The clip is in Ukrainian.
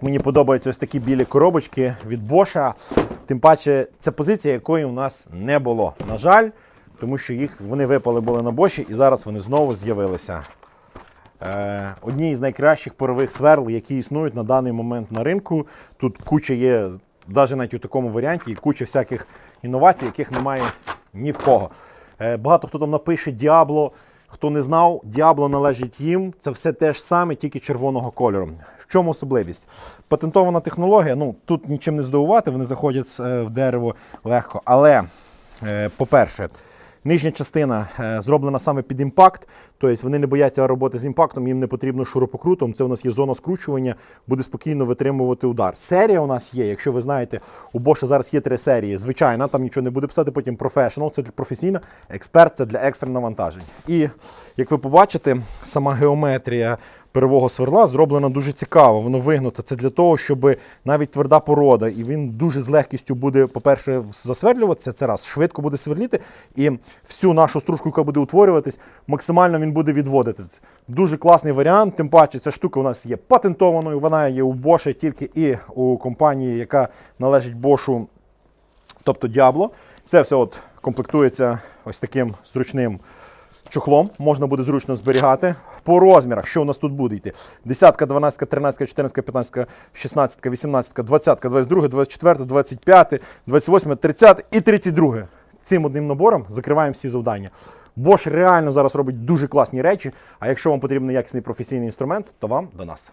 Мені подобаються ось такі білі коробочки від Боша. Тим паче, це позиція, якої у нас не було. На жаль, тому що їх вони випали були на Боші і зараз вони знову з'явилися. Е, одні з найкращих парових сверл, які існують на даний момент на ринку. Тут куча є, навіть навіть у такому варіанті, і куча всяких інновацій, яких немає ні в кого. Е, багато хто там напише Діабло. Хто не знав, Діабло належить їм. Це все те ж саме, тільки червоного кольору. В чому особливість? Патентована технологія. Ну тут нічим не здивувати, вони заходять е, в дерево легко. Але, е, по-перше, Нижня частина е, зроблена саме під імпакт, тобто вони не бояться роботи з імпактом, їм не потрібно шурупокрутом. Це у нас є зона скручування, буде спокійно витримувати удар. Серія у нас є, якщо ви знаєте, у Bosch зараз є три серії. Звичайна, там нічого не буде писати, потім Professional, це для професійно, експерт це для екстрених навантажень. І як ви побачите, сама геометрія первого сверла зроблена дуже цікаво. Воно вигнуто. Це для того, щоб навіть тверда порода, і він дуже з легкістю буде, по-перше, засверлюватися. Це раз, швидко буде сверліти, і всю нашу стружку, яка буде утворюватись, максимально він буде відводити. Дуже класний варіант. Тим паче, ця штука у нас є патентованою. Вона є у Bosch тільки і у компанії, яка належить Bosch, тобто Diablo. Це все от комплектується ось таким зручним чохлом, можна буде зручно зберігати. По розмірах, що у нас тут буде йти? Десятка, 12, 13, 14, 15, 16, 18, 20, 22, 24, 25, 28, 30 і 32. Цим одним набором закриваємо всі завдання. Bosch реально зараз робить дуже класні речі. А якщо вам потрібен якісний професійний інструмент, то вам до нас.